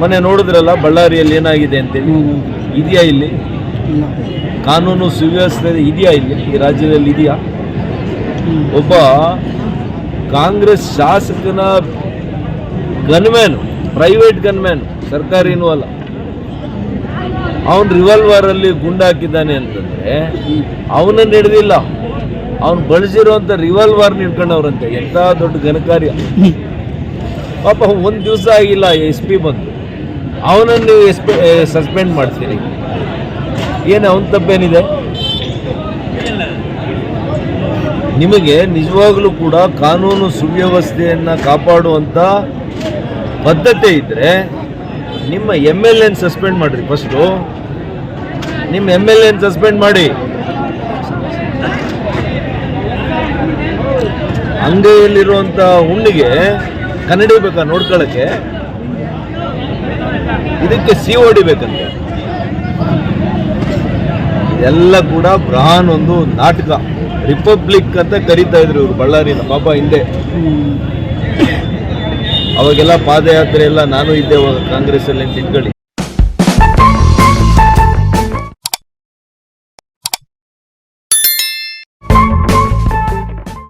ಮೊನ್ನೆ ನೋಡಿದ್ರಲ್ಲ ಬಳ್ಳಾರಿಯಲ್ಲಿ ಏನಾಗಿದೆ ಅಂತೇಳಿ? ಇದೆಯಾ ಇಲ್ಲಿ? ಕಾನೂನು ಸುವ್ಯವಸ್ಥೆ ಇದೆಯಾ ಇಲ್ಲಿ? ಈ ರಾಜ್ಯದಲ್ಲಿ ಇದೆಯಾ? ಒಬ್ಬ ಕಾಂಗ್ರೆಸ್ ಶಾಸಕನ ಗನ್ಮ್ಯಾನ್ ಪ್ರೈವೇಟ್ ಗನ್ಮ್ಯಾನ್ ಸರ್ಕಾರಿನೂ ಅಲ್ಲ. ಅವನು ರಿವಾಲ್ವರಲ್ಲಿ ಗುಂಡು ಹಾಕಿದ್ದಾನೆ ಅಂತಂದ್ರೆ ಅವನನ್ನು ಹಿಡ್ದಿಲ್ಲ. ಅವನು ಬಳಸಿರುವಂತ ರಿವಾಲ್ವರ್ ಹಿಡ್ಕೊಂಡವ್ರಂತೆ. ಎಂಥ ದೊಡ್ಡ ಘನಕಾರ್ಯ. ಪಾಪ ಒಂದು ದಿವಸ ಆಗಿಲ್ಲ ಎಸ್ ಪಿ ಬಂದು. ಅವನನ್ನು ನೀವು ಎಸ್ಪೆ ಸಸ್ಪೆಂಡ್ ಮಾಡ್ತೀರಿ. ಏನು, ಅವನ ತಪ್ಪೇನಿದೆ? ನಿಮಗೆ ನಿಜವಾಗಲೂ ಕೂಡ ಕಾನೂನು ಸುವ್ಯವಸ್ಥೆಯನ್ನು ಕಾಪಾಡುವಂಥ ಬದ್ಧತೆ ಇದ್ದರೆ ನಿಮ್ಮ ಎಂ ಎಲ್ ಎನ್ ಸಸ್ಪೆಂಡ್ ಮಾಡಿರಿ ಫಸ್ಟು ನಿಮ್ಮ ಎಂ ಎಲ್ ಎನ್ ಸಸ್ಪೆಂಡ್ ಮಾಡಿ. ಅಂಗೈಯಲ್ಲಿರುವಂಥ ಹುಣ್ಣಿಗೆ ಕನ್ನಡಿ ಬೇಕಾ ನೋಡ್ಕೊಳ್ಳೋಕ್ಕೆ ಇದಕ್ಕೆ ಸಿ ಹೊಡಿಬೇಕಂತೆ ಎಲ್ಲ ಕೂಡ ಬ್ರಾನ್ ಒಂದು ನಾಟಕ. ರಿಪಬ್ಲಿಕ್ ಅಂತ ಕರೀತಾ ಇದ್ರು ಇವರು ಬಳ್ಳಾರಿನ ಪಾಪ ಹಿಂದೆ. ಅವಾಗೆಲ್ಲ ಪಾದಯಾತ್ರೆ ಎಲ್ಲ ನಾನು ಇದ್ದೆ ಕಾಂಗ್ರೆಸ್ ಅಲ್ಲಿ ಅಂತ ಇಟ್ಕೊಳ್ಳಿ.